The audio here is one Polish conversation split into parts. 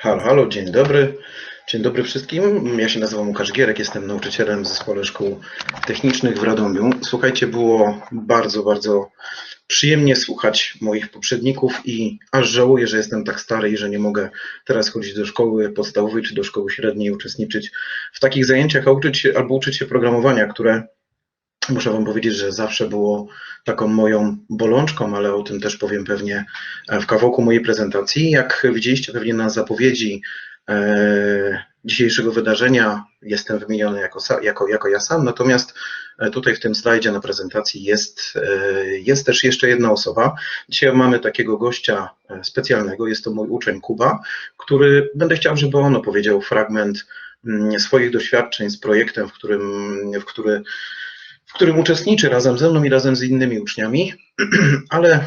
Halo, halo, dzień dobry. Dzień dobry wszystkim. Ja się nazywam Łukasz Gierek, jestem nauczycielem w Zespole Szkół Technicznych w Radomiu. Słuchajcie, było bardzo, bardzo przyjemnie słuchać moich poprzedników i aż żałuję, że jestem tak stary i że nie mogę teraz chodzić do szkoły podstawowej czy do szkoły średniej, uczestniczyć w takich zajęciach, a uczyć się, albo uczyć się programowania, które muszę Wam powiedzieć, że zawsze było taką moją bolączką, ale o tym też powiem pewnie w kawałku mojej prezentacji. Jak widzieliście pewnie na zapowiedzi e, dzisiejszego wydarzenia, jestem wymieniony jako, jako, jako ja sam, natomiast e, tutaj w tym slajdzie na prezentacji jest, e, jest też jeszcze jedna osoba. Dzisiaj mamy takiego gościa specjalnego, jest to mój uczeń Kuba, który będę chciał, żeby on opowiedział fragment mm, swoich doświadczeń z projektem, w którym, w który w którym uczestniczy razem ze mną i razem z innymi uczniami, ale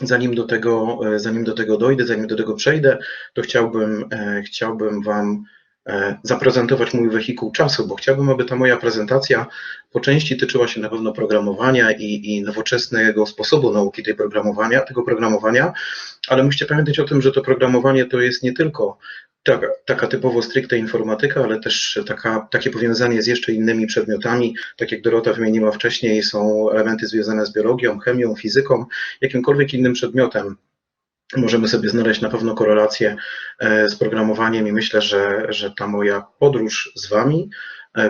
zanim do tego, zanim do tego dojdę, zanim do tego przejdę, to chciałbym, chciałbym Wam zaprezentować mój wehikuł czasu, bo chciałbym, aby ta moja prezentacja po części tyczyła się na pewno programowania i, i nowoczesnego sposobu nauki tej programowania, tego programowania, ale musicie pamiętać o tym, że to programowanie to jest nie tylko taka, taka typowo stricte informatyka, ale też taka, takie powiązanie z jeszcze innymi przedmiotami, tak jak Dorota wymieniła wcześniej, są elementy związane z biologią, chemią, fizyką, jakimkolwiek innym przedmiotem. Możemy sobie znaleźć na pewno korelację z programowaniem i myślę, że, że ta moja podróż z Wami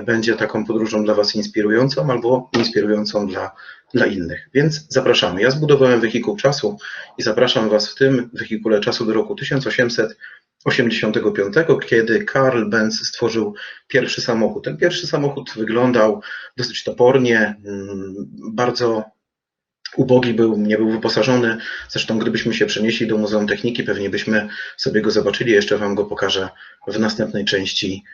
będzie taką podróżą dla Was inspirującą albo inspirującą dla, dla innych. Więc zapraszamy. Ja zbudowałem wehikuł czasu i zapraszam Was w tym wehikule czasu do roku 1800 85, kiedy Karl Benz stworzył pierwszy samochód. Ten pierwszy samochód wyglądał dosyć topornie, bardzo ubogi był, nie był wyposażony. Zresztą gdybyśmy się przenieśli do Muzeum Techniki, pewnie byśmy sobie go zobaczyli. Jeszcze Wam go pokażę w następnej części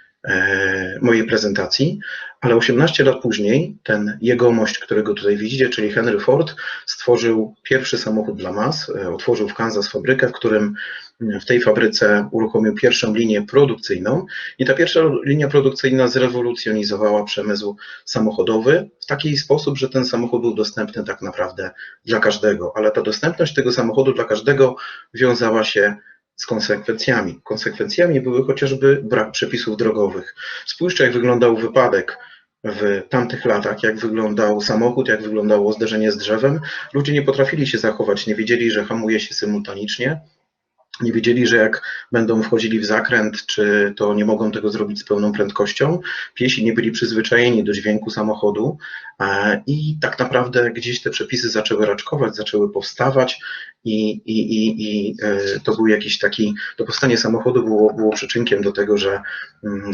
mojej prezentacji, ale 18 lat później ten jegomość, którego tutaj widzicie, czyli Henry Ford, stworzył pierwszy samochód dla mas, otworzył w Kansas fabrykę, w którym w tej fabryce uruchomił pierwszą linię produkcyjną i ta pierwsza linia produkcyjna zrewolucjonizowała przemysł samochodowy w taki sposób, że ten samochód był dostępny tak naprawdę dla każdego, ale ta dostępność tego samochodu dla każdego wiązała się z konsekwencjami. Konsekwencjami były chociażby brak przepisów drogowych. Spójrzcie, jak wyglądał wypadek w tamtych latach, jak wyglądał samochód, jak wyglądało zderzenie z drzewem. Ludzie nie potrafili się zachować, nie wiedzieli, że hamuje się symultanicznie, nie wiedzieli, że jak będą wchodzili w zakręt, czy to nie mogą tego zrobić z pełną prędkością. Piesi nie byli przyzwyczajeni do dźwięku samochodu i tak naprawdę gdzieś te przepisy zaczęły raczkować, zaczęły powstawać i, i, i, i to był jakiś taki, to powstanie samochodu było, było przyczynkiem do tego, że,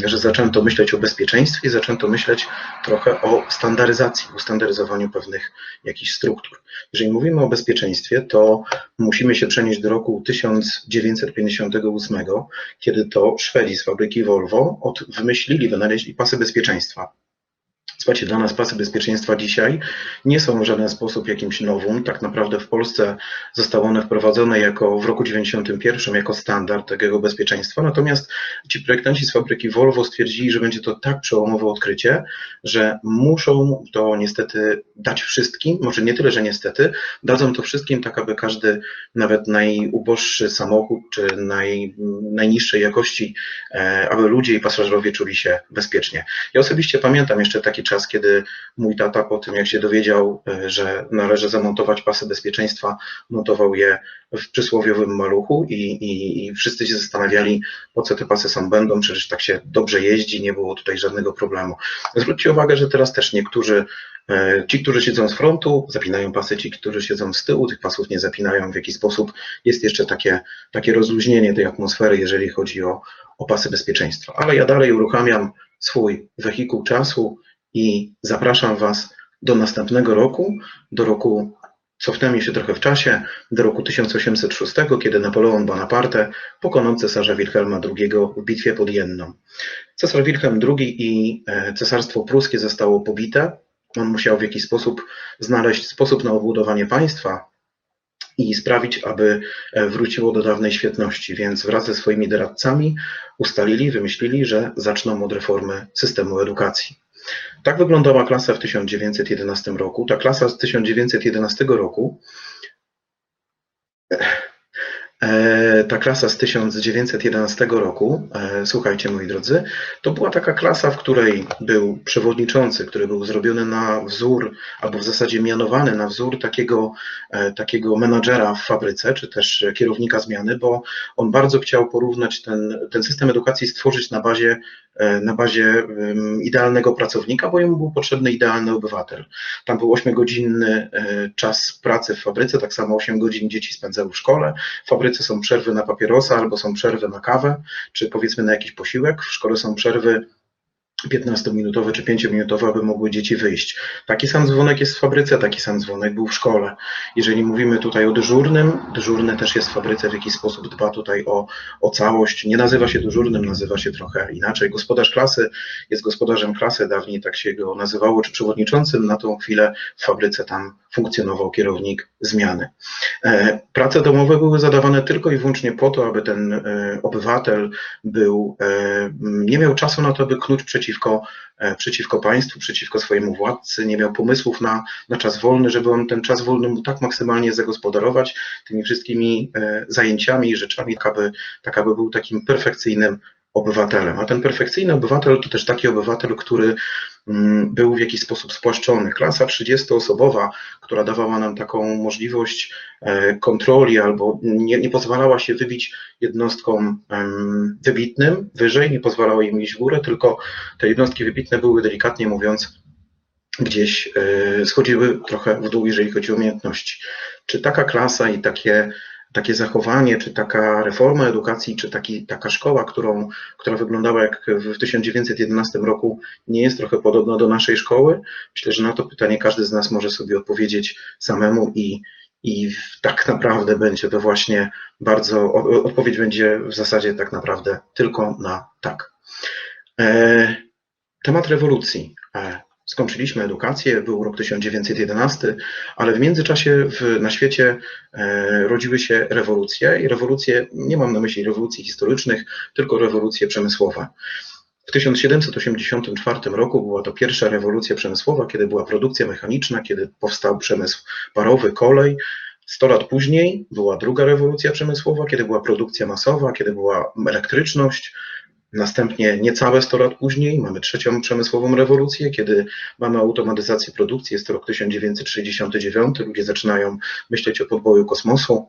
że zaczęto myśleć o bezpieczeństwie, zaczęto myśleć trochę o standaryzacji, ustandaryzowaniu pewnych jakichś struktur. Jeżeli mówimy o bezpieczeństwie, to musimy się przenieść do roku 1958, kiedy to Szwedzi z fabryki Volvo od, wymyślili, wynaleźli pasy bezpieczeństwa. Słuchajcie, dla nas pasy bezpieczeństwa dzisiaj nie są w żaden sposób jakimś nowum. Tak naprawdę w Polsce zostały one wprowadzone jako w roku 91 jako standard takiego bezpieczeństwa. Natomiast ci projektanci z fabryki Volvo stwierdzili, że będzie to tak przełomowe odkrycie, że muszą to niestety dać wszystkim, może nie tyle, że niestety, dadzą to wszystkim tak, aby każdy, nawet najuboższy samochód, czy naj, najniższej jakości, aby ludzie i pasażerowie czuli się bezpiecznie. Ja osobiście pamiętam jeszcze taki czas, kiedy mój tata po tym, jak się dowiedział, że należy zamontować pasy bezpieczeństwa, montował je w przysłowiowym maluchu i, i, i wszyscy się zastanawiali, po co te pasy są będą, przecież tak się dobrze jeździ, nie było tutaj żadnego problemu. Zwróćcie uwagę, że teraz też niektórzy Ci, którzy siedzą z frontu, zapinają pasy, ci, którzy siedzą z tyłu, tych pasów nie zapinają. W jaki sposób jest jeszcze takie, takie rozluźnienie tej atmosfery, jeżeli chodzi o, o pasy bezpieczeństwa. Ale ja dalej uruchamiam swój wehikuł czasu i zapraszam Was do następnego roku, do roku, cofnęmy się trochę w czasie, do roku 1806, kiedy Napoleon Bonaparte pokonał cesarza Wilhelma II w bitwie pod Jenną. Cesarz Wilhelm II i cesarstwo pruskie zostało pobite. On musiał w jakiś sposób znaleźć sposób na odbudowanie państwa i sprawić, aby wróciło do dawnej świetności, więc wraz ze swoimi doradcami ustalili, wymyślili, że zaczną od reformy systemu edukacji. Tak wyglądała klasa w 1911 roku. Ta klasa z 1911 roku ta klasa z 1911 roku, e, słuchajcie moi drodzy, to była taka klasa, w której był przewodniczący, który był zrobiony na wzór, albo w zasadzie mianowany na wzór takiego, e, takiego menadżera w fabryce, czy też kierownika zmiany, bo on bardzo chciał porównać ten, ten system edukacji, stworzyć na bazie E, na bazie idealnego pracownika, bo jemu był potrzebny idealny obywatel. Tam był 8-godzinny e, czas pracy w fabryce, tak samo 8 godzin dzieci spędzały w szkole. W fabryce są przerwy na papierosa albo są przerwy na kawę, czy powiedzmy na jakiś posiłek. W szkole są przerwy 15-minutowe czy 5-minutowe, aby mogły dzieci wyjść. Taki sam dzwonek jest w fabryce, taki sam dzwonek był w szkole. Jeżeli mówimy tutaj o dyżurnym, dyżurny też jest w fabryce, w jakiś sposób dba tutaj o, o całość. Nie nazywa się dyżurnym, nazywa się trochę inaczej. Gospodarz klasy jest gospodarzem klasy, dawniej tak się go nazywało, czy przewodniczącym. Na tą chwilę w fabryce tam funkcjonował kierownik zmiany. E, prace domowe były zadawane tylko i wyłącznie po to, aby ten e, obywatel był, e, nie miał czasu na to, by knuć przeciw przeciwko, przeciwko państwu, przeciwko swojemu władcy, nie miał pomysłów na, na czas wolny, żeby on ten czas wolny mógł tak maksymalnie zagospodarować tymi wszystkimi zajęciami i rzeczami, tak aby, tak aby był takim perfekcyjnym obywatelem. A ten perfekcyjny obywatel to też taki obywatel, który mm, był w jakiś sposób spłaszczony. Klasa 30-osobowa, która dawała nam taką możliwość e, kontroli albo nie, nie pozwalała się wybić jednostkom wybitnym wyżej, nie pozwalała im iść w górę, tylko te jednostki wybitne były delikatnie mówiąc gdzieś e, schodziły trochę w dół, jeżeli chodzi o umiejętności. Czy taka klasa i takie takie zachowanie, czy taka reforma edukacji, czy taki, taka szkoła, którą, która wyglądała jak w 1911 roku, nie jest trochę podobna do naszej szkoły? Myślę, że na to pytanie każdy z nas może sobie odpowiedzieć samemu i, i tak naprawdę będzie to właśnie bardzo, odpowiedź będzie w zasadzie tak naprawdę tylko na tak. E, temat rewolucji. Skończyliśmy edukację, był rok 1911, ale w międzyczasie w, na świecie e, rodziły się rewolucje i rewolucje, nie mam na myśli rewolucji historycznych, tylko rewolucje przemysłowe. W 1784 roku była to pierwsza rewolucja przemysłowa, kiedy była produkcja mechaniczna, kiedy powstał przemysł parowy, kolej. 100 lat później była druga rewolucja przemysłowa, kiedy była produkcja masowa, kiedy była elektryczność, Następnie niecałe 100 lat później mamy trzecią przemysłową rewolucję, kiedy mamy automatyzację produkcji, jest to rok 1969, ludzie zaczynają myśleć o podboju kosmosu,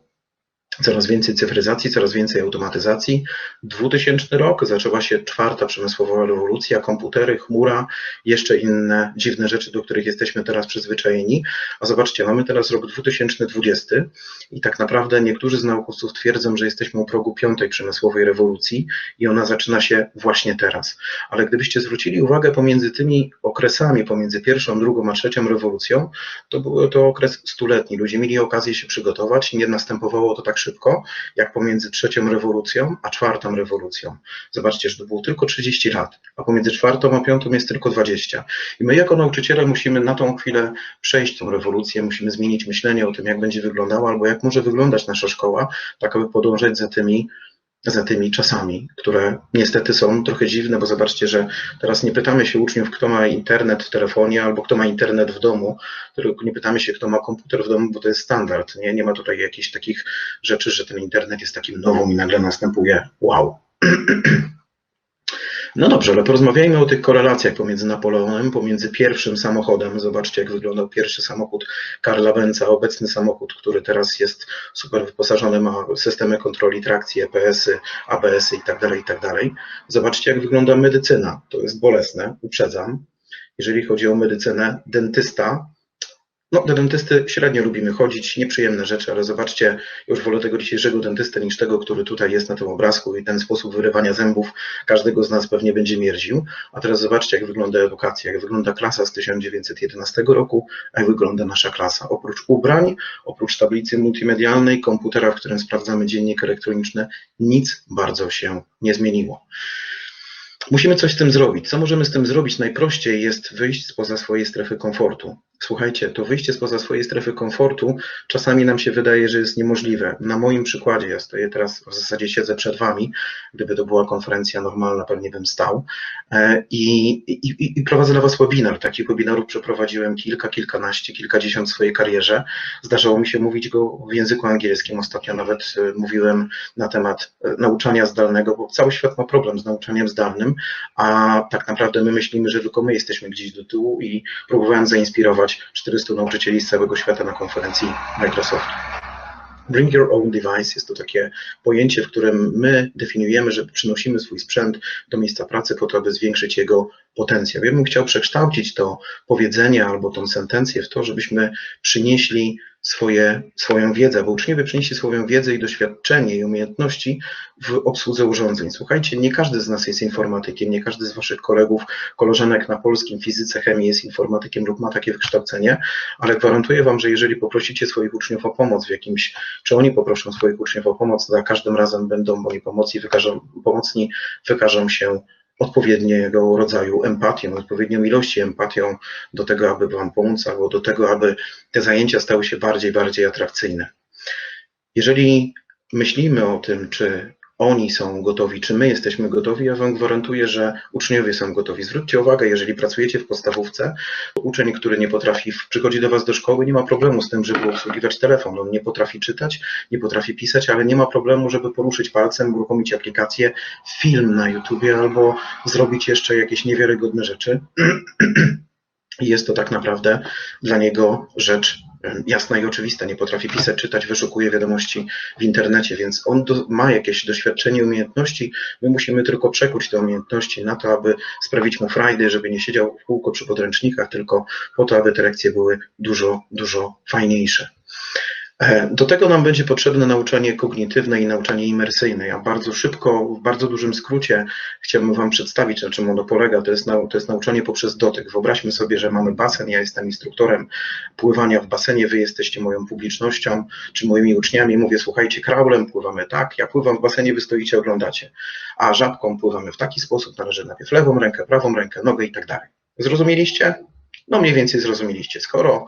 coraz więcej cyfryzacji, coraz więcej automatyzacji. 2000 rok zaczęła się czwarta przemysłowa rewolucja, komputery, chmura, jeszcze inne dziwne rzeczy, do których jesteśmy teraz przyzwyczajeni. A zobaczcie, mamy teraz rok 2020 i tak naprawdę niektórzy z naukowców twierdzą, że jesteśmy u progu piątej przemysłowej rewolucji i ona zaczyna się właśnie teraz. Ale gdybyście zwrócili uwagę pomiędzy tymi okresami, pomiędzy pierwszą, drugą a trzecią rewolucją, to był to okres stuletni. Ludzie mieli okazję się przygotować, nie następowało to tak szybko, jak pomiędzy trzecią rewolucją a czwartą rewolucją. Zobaczcie, że to było tylko 30 lat, a pomiędzy czwartą a piątą jest tylko 20. I my jako nauczyciele musimy na tą chwilę przejść tą rewolucję, musimy zmienić myślenie o tym, jak będzie wyglądała albo jak może wyglądać nasza szkoła, tak aby podążać za tymi za tymi czasami, które niestety są trochę dziwne, bo zobaczcie, że teraz nie pytamy się uczniów, kto ma internet w telefonie albo kto ma internet w domu, tylko nie pytamy się, kto ma komputer w domu, bo to jest standard. Nie, nie ma tutaj jakichś takich rzeczy, że ten internet jest takim nową i nagle następuje wow. No dobrze, ale porozmawiajmy o tych korelacjach pomiędzy Napoleonem, pomiędzy pierwszym samochodem. Zobaczcie, jak wyglądał pierwszy samochód Karla Benza, obecny samochód, który teraz jest super wyposażony, ma systemy kontroli trakcji, EPS-y, ABS-y itd., tak itd. Tak Zobaczcie, jak wygląda medycyna. To jest bolesne, uprzedzam. Jeżeli chodzi o medycynę, dentysta no, do dentysty średnio lubimy chodzić, nieprzyjemne rzeczy, ale zobaczcie, już wolę tego dzisiejszego dentysty niż tego, który tutaj jest na tym obrazku i ten sposób wyrywania zębów każdego z nas pewnie będzie mierził. A teraz zobaczcie, jak wygląda edukacja, jak wygląda klasa z 1911 roku, jak wygląda nasza klasa. Oprócz ubrań, oprócz tablicy multimedialnej, komputera, w którym sprawdzamy dziennik elektroniczny, nic bardzo się nie zmieniło. Musimy coś z tym zrobić. Co możemy z tym zrobić? Najprościej jest wyjść spoza swojej strefy komfortu. Słuchajcie, to wyjście spoza swojej strefy komfortu czasami nam się wydaje, że jest niemożliwe. Na moim przykładzie, ja stoję teraz, w zasadzie siedzę przed Wami, gdyby to była konferencja normalna, pewnie bym stał e, i, i, i prowadzę dla Was webinar. Takich webinarów przeprowadziłem kilka, kilkanaście, kilkadziesiąt w swojej karierze. Zdarzało mi się mówić go w języku angielskim. Ostatnio nawet e, mówiłem na temat e, nauczania zdalnego, bo cały świat ma problem z nauczaniem zdalnym, a tak naprawdę my myślimy, że tylko my jesteśmy gdzieś do tyłu i próbowałem zainspirować 400 nauczycieli z całego świata na konferencji Microsoft. Bring Your Own Device jest to takie pojęcie, w którym my definiujemy, że przynosimy swój sprzęt do miejsca pracy po to, aby zwiększyć jego potencjał. Ja bym chciał przekształcić to powiedzenie albo tą sentencję w to, żebyśmy przynieśli swoje, swoją wiedzę, bo uczniowie przynieśli swoją wiedzę i doświadczenie i umiejętności w obsłudze urządzeń. Słuchajcie, nie każdy z nas jest informatykiem, nie każdy z Waszych kolegów, koleżanek na polskim, fizyce, chemii jest informatykiem lub ma takie wykształcenie, ale gwarantuję Wam, że jeżeli poprosicie swoich uczniów o pomoc w jakimś, czy oni poproszą swoich uczniów o pomoc, za każdym razem będą moi pomocy wykażą, pomocni wykażą się odpowiedniego rodzaju empatią, odpowiednią ilości empatią do tego, aby Wam pomóc, albo do tego, aby te zajęcia stały się bardziej, bardziej atrakcyjne. Jeżeli myślimy o tym, czy oni są gotowi, czy my jesteśmy gotowi, ja Wam gwarantuję, że uczniowie są gotowi. Zwróćcie uwagę, jeżeli pracujecie w podstawówce, uczeń, który nie potrafi, przychodzi do Was do szkoły, nie ma problemu z tym, żeby obsługiwać telefon. On nie potrafi czytać, nie potrafi pisać, ale nie ma problemu, żeby poruszyć palcem, uruchomić aplikację, film na YouTubie albo zrobić jeszcze jakieś niewiarygodne rzeczy. Jest to tak naprawdę dla niego rzecz jasna i oczywista, nie potrafi pisać, czytać, wyszukuje wiadomości w internecie, więc on do, ma jakieś doświadczenie, umiejętności, my musimy tylko przekuć te umiejętności na to, aby sprawić mu frajdę, żeby nie siedział w kółko przy podręcznikach, tylko po to, aby te lekcje były dużo, dużo fajniejsze. E, do tego nam będzie potrzebne nauczanie kognitywne i nauczanie imersyjne. Ja bardzo szybko, w bardzo dużym skrócie chciałbym Wam przedstawić, na czym ono polega. To jest, to jest nauczanie poprzez dotyk. Wyobraźmy sobie, że mamy basen, ja jestem instruktorem pływania w basenie, Wy jesteście moją publicznością, czy moimi uczniami. Mówię, słuchajcie, kraulem pływamy tak, ja pływam w basenie, Wy stoicie, oglądacie. A żabką pływamy w taki sposób, należy najpierw lewą rękę, prawą rękę, nogę i tak dalej. Zrozumieliście? No mniej więcej zrozumieliście. Skoro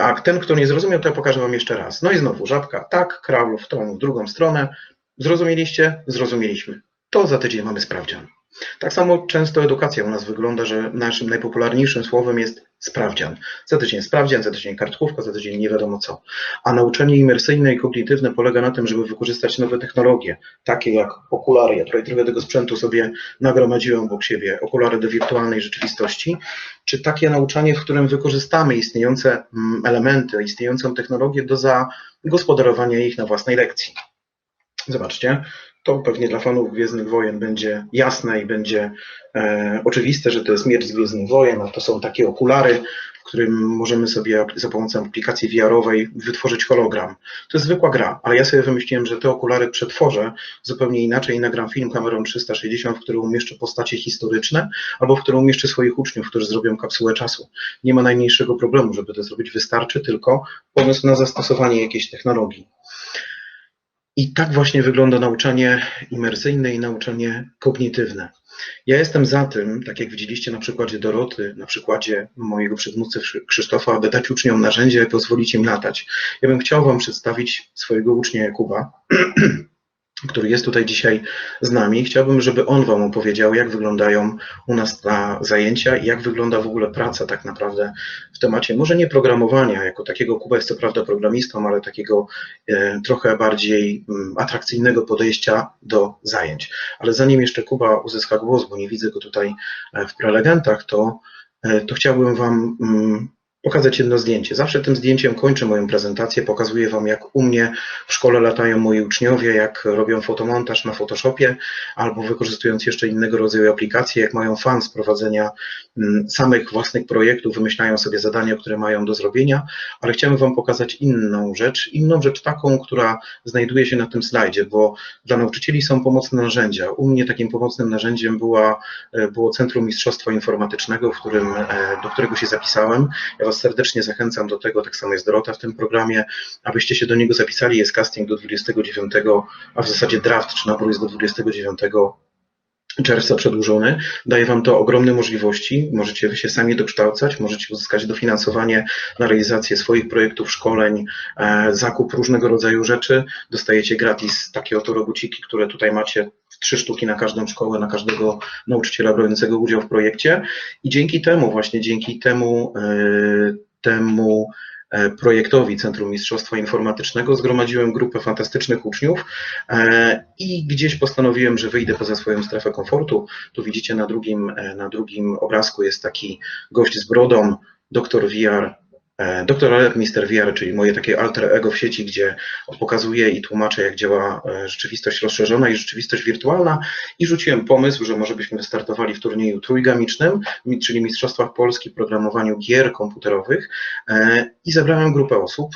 a ten, kto nie zrozumiał, to ja pokażę Wam jeszcze raz. No i znowu żabka, tak, kraul w tą, w drugą stronę. Zrozumieliście? Zrozumieliśmy. To za tydzień mamy sprawdzian. Tak samo często edukacja u nas wygląda, że naszym najpopularniejszym słowem jest sprawdzian. Za tydzień sprawdzian, za tydzień kartkówka, za tydzień nie wiadomo co. A nauczanie imersyjne i kognitywne polega na tym, żeby wykorzystać nowe technologie, takie jak okulary. Ja tutaj trochę tego sprzętu sobie nagromadziłem obok siebie, okulary do wirtualnej rzeczywistości, czy takie nauczanie, w którym wykorzystamy istniejące mm, elementy, istniejącą technologię do zagospodarowania ich na własnej lekcji. Zobaczcie, to pewnie dla fanów Gwiezdnych Wojen będzie jasne i będzie e, oczywiste, że to jest miecz z Gwiezdnych Wojen, a to są takie okulary, w którym możemy sobie za pomocą aplikacji VR-owej wytworzyć hologram. To jest zwykła gra, ale ja sobie wymyśliłem, że te okulary przetworzę zupełnie inaczej i nagram film kamerą 360, w którym umieszczę postacie historyczne, albo w którym umieszczę swoich uczniów, którzy zrobią kapsułę czasu. Nie ma najmniejszego problemu, żeby to zrobić, wystarczy tylko pomysł na zastosowanie jakiejś technologii. I tak właśnie wygląda nauczanie imersyjne i nauczanie kognitywne. Ja jestem za tym, tak jak widzieliście na przykładzie Doroty, na przykładzie mojego przedmówcy Krzysztofa, aby dać uczniom narzędzia i pozwolić im latać. Ja bym chciał Wam przedstawić swojego ucznia Jakuba, który jest tutaj dzisiaj z nami. Chciałbym, żeby on Wam opowiedział, jak wyglądają u nas na zajęcia i jak wygląda w ogóle praca tak naprawdę w temacie, może nie programowania jako takiego, Kuba jest co prawda programistą, ale takiego e, trochę bardziej m, mm, atrakcyjnego podejścia do zajęć. Ale zanim jeszcze Kuba uzyska głos, bo nie widzę go tutaj e, w prelegentach, to, e, to chciałbym Wam m, mm, pokazać jedno zdjęcie. Zawsze tym zdjęciem kończę moją prezentację, pokazuję Wam, jak u mnie w szkole latają moi uczniowie, jak robią fotomontaż na Photoshopie, albo wykorzystując jeszcze innego rodzaju aplikacje, jak mają fan z prowadzenia mm, samych własnych projektów, wymyślają sobie zadania, które mają do zrobienia, ale chciałem Wam pokazać inną rzecz, inną rzecz taką, która znajduje się na tym slajdzie, bo dla nauczycieli są pomocne narzędzia. U mnie takim pomocnym narzędziem była, e, było Centrum Mistrzostwa Informatycznego, w którym, e, do którego się zapisałem. Ja Was serdecznie zachęcam do tego, tak samo jest Dorota w tym programie, abyście się do niego zapisali. Jest casting do 29, a w zasadzie draft czy nabór jest do 29 czerwca przedłużony. Daje Wam to ogromne możliwości. Możecie Wy się sami dokształcać, możecie uzyskać dofinansowanie na realizację swoich projektów, szkoleń, e, zakup różnego rodzaju rzeczy. Dostajecie gratis takie oto robuciki, które tutaj macie trzy sztuki na każdą szkołę, na każdego nauczyciela brającego udział w projekcie. I dzięki temu, właśnie dzięki temu, e, temu E, projektowi Centrum Mistrzostwa Informatycznego zgromadziłem grupę fantastycznych uczniów e, i gdzieś postanowiłem, że wyjdę poza swoją strefę komfortu. Tu widzicie na drugim, na drugim obrazku jest taki gość z brodą, doktor VR Doktor Alert Mister VR, czyli moje takie alter ego w sieci, gdzie pokazuję i tłumaczę, jak działa e, rzeczywistość rozszerzona i rzeczywistość wirtualna. I rzuciłem pomysł, że może byśmy wystartowali w turnieju trójgamicznym, czyli Mistrzostwach Polski w programowaniu gier komputerowych e, i zebrałem grupę osób,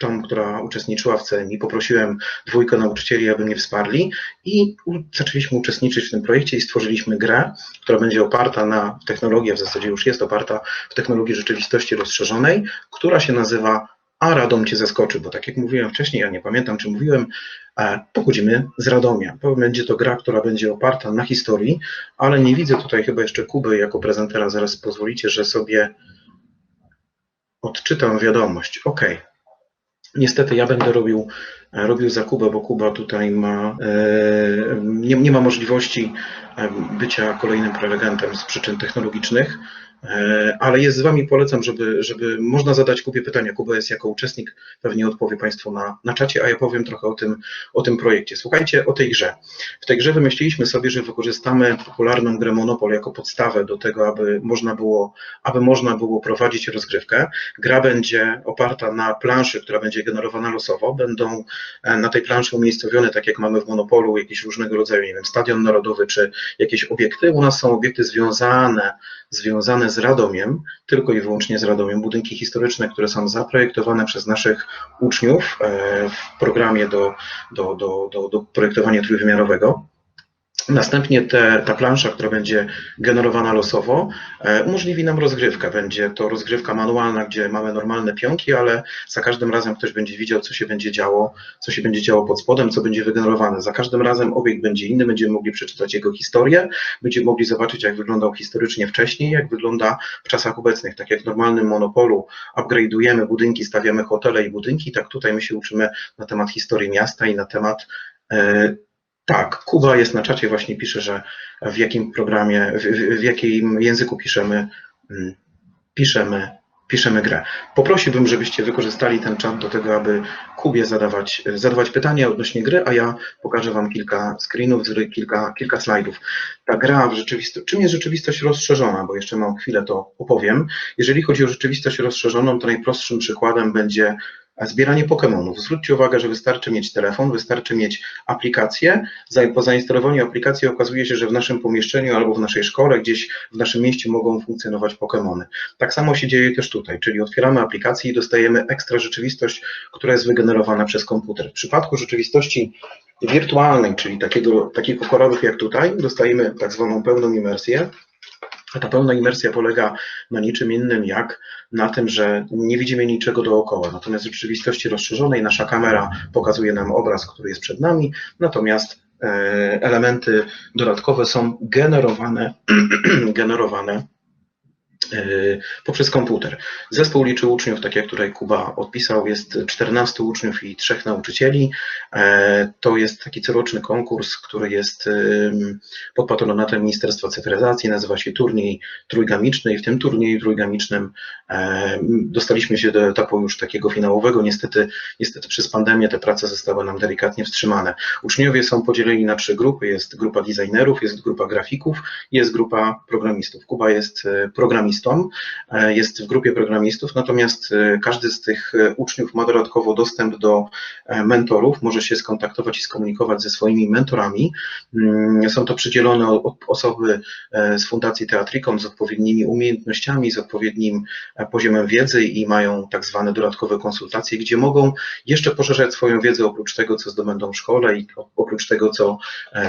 tą, która uczestniczyła w CMI, poprosiłem dwójkę nauczycieli, aby mnie wsparli i zaczęliśmy uczestniczyć w tym projekcie i stworzyliśmy grę, która będzie oparta na technologii, a w zasadzie już jest oparta w technologii rzeczywistości rozszerzonej, która się nazywa A Radom Cię zaskoczy, bo tak jak mówiłem wcześniej, ja nie pamiętam, czy mówiłem, e, pochodzimy z Radomia. Będzie to gra, która będzie oparta na historii, ale nie widzę tutaj chyba jeszcze Kuby jako prezentera. Zaraz pozwolicie, że sobie odczytam wiadomość. OK. Niestety ja będę robił, robił za Kubę, bo Kuba tutaj ma, e, nie, nie ma możliwości e, bycia kolejnym prelegentem z przyczyn technologicznych. E, ale jest z Wami, polecam, żeby, żeby można zadać Kubie pytania. Kuba jest jako uczestnik, pewnie odpowie Państwu na, na czacie, a ja powiem trochę o tym, o tym projekcie. Słuchajcie o tej grze. W tej grze wymyśliliśmy sobie, że wykorzystamy popularną grę Monopol jako podstawę do tego, aby można było, aby można było prowadzić rozgrywkę. Gra będzie oparta na planszy, która będzie generowana losowo. Będą e, na tej planszy umiejscowione, tak jak mamy w Monopolu, jakieś różnego rodzaju, nie wiem, stadion narodowy czy jakieś obiekty. U nas są obiekty związane, związane z z Radomiem, tylko i wyłącznie z Radomiem, budynki historyczne, które są zaprojektowane przez naszych uczniów e, w programie do, do, do, do, do projektowania trójwymiarowego. Następnie te, ta plansza, która będzie generowana losowo, e, umożliwi nam rozgrywkę. Będzie to rozgrywka manualna, gdzie mamy normalne pionki, ale za każdym razem ktoś będzie widział, co się będzie działo, co się będzie działo pod spodem, co będzie wygenerowane. Za każdym razem obiekt będzie inny, będziemy mogli przeczytać jego historię, będziemy mogli zobaczyć, jak wyglądał historycznie wcześniej, jak wygląda w czasach obecnych. Tak jak w normalnym monopolu upgrade'ujemy budynki, stawiamy hotele i budynki, tak tutaj my się uczymy na temat historii miasta i na temat e, tak, Kuba jest na czacie, właśnie pisze, że w jakim programie, w, w, jakim języku piszemy, mm, piszemy, piszemy grę. Poprosiłbym, żebyście wykorzystali ten czat do tego, aby Kubie zadawać, zadawać pytania odnośnie gry, a ja pokażę Wam kilka screenów kilka, kilka slajdów. Ta gra w rzeczywistości, czym jest rzeczywistość rozszerzona, bo jeszcze mam chwilę to opowiem. Jeżeli chodzi o rzeczywistość rozszerzoną, to najprostszym przykładem będzie zbieranie Pokémonów. Zwróćcie uwagę, że wystarczy mieć telefon, wystarczy mieć aplikację. Po zainstalowaniu aplikacji okazuje się, że w naszym pomieszczeniu albo w naszej szkole, gdzieś w naszym mieście mogą funkcjonować Pokémony. Tak samo się dzieje też tutaj, czyli otwieramy aplikację i dostajemy ekstra rzeczywistość, która jest wygenerowana przez komputer. W przypadku rzeczywistości wirtualnej, czyli takiego, takich kolorów jak tutaj, dostajemy tak zwaną pełną imersję, a ta pełna imersja polega na niczym innym jak na tym, że nie widzimy niczego dookoła. Natomiast w rzeczywistości rozszerzonej nasza kamera pokazuje nam obraz, który jest przed nami, natomiast e, elementy dodatkowe są generowane, generowane poprzez komputer. Zespół liczy uczniów, tak jak tutaj Kuba odpisał, jest 14 uczniów i trzech nauczycieli. E, to jest taki coroczny konkurs, który jest pod patronatem Ministerstwa Cyfryzacji, nazywa się turniej trójgamiczny i w tym turnieju trójgamicznym e, dostaliśmy się do etapu już takiego finałowego. Niestety, niestety przez pandemię te prace zostały nam delikatnie wstrzymane. Uczniowie są podzieleni na trzy grupy. Jest grupa designerów, jest grupa grafików, jest grupa programistów. Kuba jest programistą programistą, e, jest w grupie programistów, natomiast e, każdy z tych e, uczniów ma dodatkowo dostęp do mentorów, może się skontaktować i skomunikować ze swoimi mentorami. Mm, są to przydzielone osoby z Fundacji Teatricon z odpowiednimi umiejętnościami, z odpowiednim poziomem wiedzy i mają tak zwane dodatkowe konsultacje, gdzie mogą jeszcze poszerzać swoją wiedzę oprócz tego, co zdobędą w szkole i oprócz tego, co,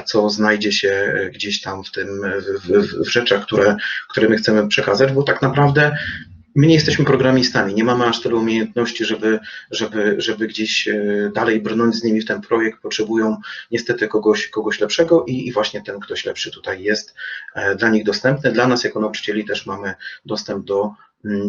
co znajdzie się gdzieś tam w tym, w, w, w rzeczach, które, które my chcemy przekazać bo tak naprawdę my nie jesteśmy programistami, nie mamy aż tyle umiejętności, żeby, żeby, żeby gdzieś e, dalej brnąć z nimi w ten projekt. Potrzebują niestety kogoś, kogoś lepszego i, i właśnie ten ktoś lepszy tutaj jest e, dla nich dostępny. Dla nas jako nauczycieli też mamy dostęp do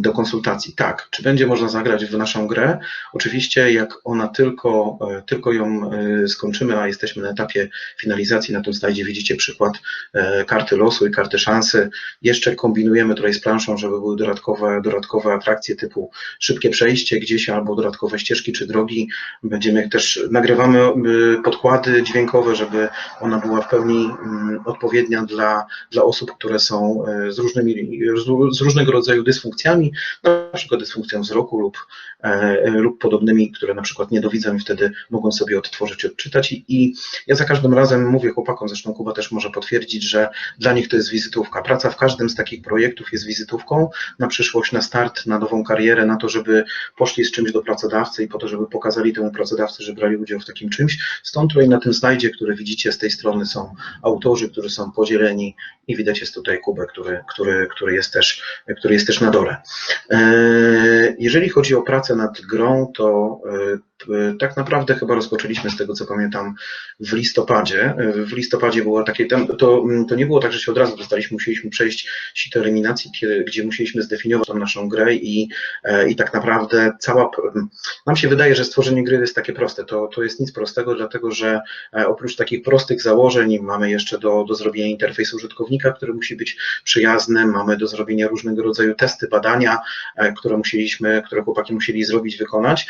do konsultacji. Tak, czy będzie można zagrać w naszą grę? Oczywiście, jak ona tylko, e, tylko ją e, skończymy, a jesteśmy na etapie finalizacji, na tym slajdzie widzicie przykład e, karty losu i karty szansy. Jeszcze kombinujemy tutaj z planszą, żeby były dodatkowe, dodatkowe atrakcje typu szybkie przejście gdzieś albo dodatkowe ścieżki czy drogi. Będziemy też, nagrywamy podkłady dźwiękowe, żeby ona była w pełni mm, odpowiednia dla, dla osób, które są z, różnymi, z różnego rodzaju dysfunkcjami dysfunkcjami, na przykład dysfunkcją wzroku lub, e, lub podobnymi, które na przykład nie dowidzą i wtedy mogą sobie odtworzyć, odczytać. I, I ja za każdym razem mówię chłopakom, zresztą Kuba też może potwierdzić, że dla nich to jest wizytówka. Praca w każdym z takich projektów jest wizytówką na przyszłość, na start, na nową karierę, na to, żeby poszli z czymś do pracodawcy i po to, żeby pokazali temu pracodawcy, że brali udział w takim czymś. Stąd tutaj na tym slajdzie, który widzicie z tej strony są autorzy, którzy są podzieleni i widać jest tutaj Kubę, który, który, który, jest, też, który jest też na dole. E, jeżeli chodzi o pracę nad grą, to e, tak naprawdę chyba rozpoczęliśmy z tego, co pamiętam, w listopadzie. E, w listopadzie było takie, to, mm, to nie było tak, że się od razu dostaliśmy, musieliśmy przejść sito eliminacji, gdzie musieliśmy zdefiniować tą naszą grę i, e, i tak naprawdę cała, nam się wydaje, że stworzenie gry jest takie proste, to, to jest nic prostego, dlatego że oprócz takich prostych założeń mamy jeszcze do, do zrobienia interfejsu użytkownika, który musi być przyjazny, mamy do zrobienia różnego rodzaju testy, badania, które musieliśmy, które chłopaki musieli zrobić, wykonać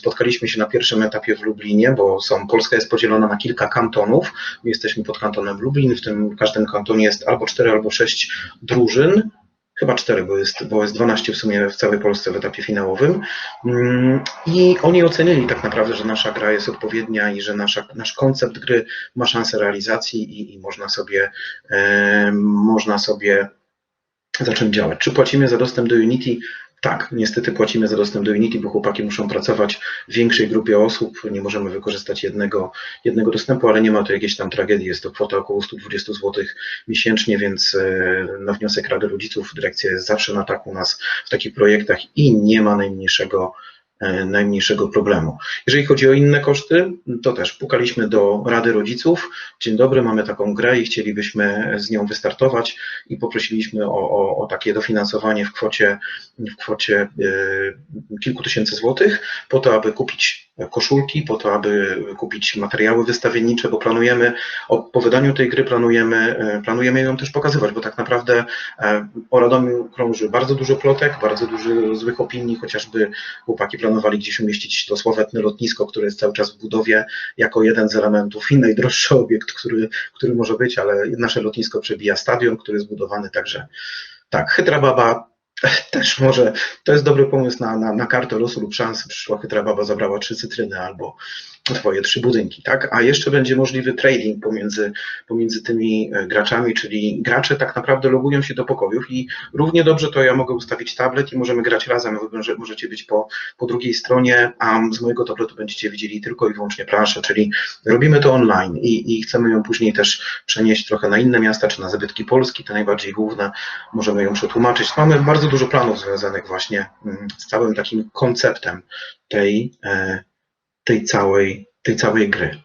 spotkaliśmy się na pierwszym etapie w Lublinie, bo są, Polska jest podzielona na kilka kantonów. My jesteśmy pod kantonem Lublin, w tym każdym kantonie jest albo cztery, albo sześć drużyn. Chyba cztery, bo jest, bo jest 12 w sumie w całej Polsce w etapie finałowym. Mm, I oni ocenili tak naprawdę, że nasza gra jest odpowiednia i że nasza, nasz koncept gry ma szansę realizacji i, i można sobie, e, można sobie zacząć działać. Czy płacimy za dostęp do Unity? Tak, niestety płacimy za dostęp do Unity, bo chłopaki muszą pracować w większej grupie osób, nie możemy wykorzystać jednego, jednego dostępu, ale nie ma to jakiejś tam tragedii, jest to kwota około 120 zł miesięcznie, więc e, na wniosek Rady Rodziców dyrekcja jest zawsze na tak u nas w takich projektach i nie ma najmniejszego najmniejszego problemu. Jeżeli chodzi o inne koszty, to też pukaliśmy do Rady Rodziców. Dzień dobry, mamy taką grę i chcielibyśmy z nią wystartować i poprosiliśmy o, o, o takie dofinansowanie w kwocie, w kwocie e, kilku tysięcy złotych po to, aby kupić koszulki, po to, aby kupić materiały wystawiennicze, bo planujemy, po wydaniu tej gry planujemy, e, planujemy ją też pokazywać, bo tak naprawdę o Radomiu krąży bardzo dużo plotek, bardzo dużo złych opinii, chociażby chłopaki planują planowali gdzieś umieścić to sławetne lotnisko, które jest cały czas w budowie, jako jeden z elementów i najdroższy obiekt, który, który może być, ale nasze lotnisko przebija stadion, który jest budowany, także tak, Chytra Baba też może, to jest dobry pomysł na, na, na kartę losu lub szansy. Przyszła chytra baba, zabrała trzy cytryny albo twoje trzy budynki, tak? A jeszcze będzie możliwy trading pomiędzy, pomiędzy tymi e, graczami, czyli gracze tak naprawdę logują się do pokojów i równie dobrze to ja mogę ustawić tablet i możemy grać razem, wy możecie być po, po drugiej stronie, a z mojego tabletu będziecie widzieli tylko i wyłącznie planszę, czyli robimy to online i, i chcemy ją później też przenieść trochę na inne miasta, czy na zabytki Polski, te najbardziej główne, możemy ją przetłumaczyć. Mamy bardzo dużo planów związanych właśnie mm, z całym takim konceptem tej, e, tej całej, tej całej gry.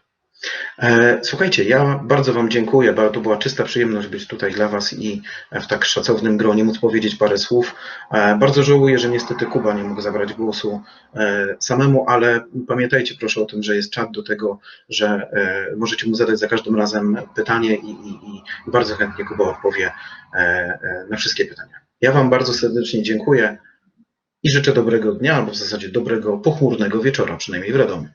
E, słuchajcie, ja bardzo Wam dziękuję, bo to była czysta przyjemność być tutaj dla Was i w tak szacownym gronie móc powiedzieć parę słów. E, bardzo żałuję, że niestety Kuba nie mógł zabrać głosu samemu, ale pamiętajcie proszę o tym, że jest czat do tego, że możecie mu zadać za każdym razem pytanie i, i, i bardzo chętnie Kuba odpowie na wszystkie pytania. Ja Wam bardzo serdecznie dziękuję i życzę dobrego dnia, albo w zasadzie dobrego pochmurnego wieczora, przynajmniej w Radomiu.